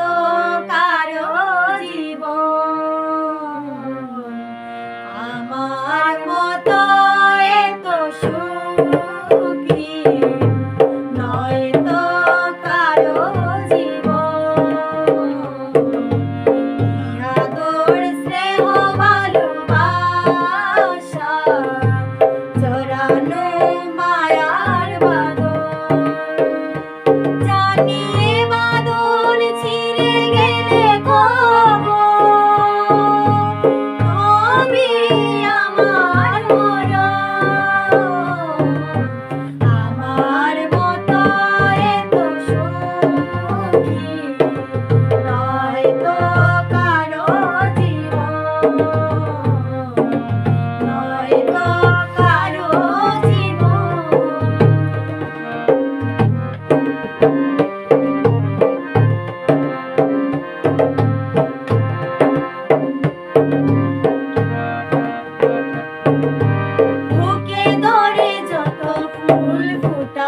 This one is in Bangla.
মতো কারও জীবন। আমার মতো এত সুখী, নয় তো কারও জীবন। আদর স্নেহ ভালোবাসা চরানো মায়ার বাদর জানিয়ে puta.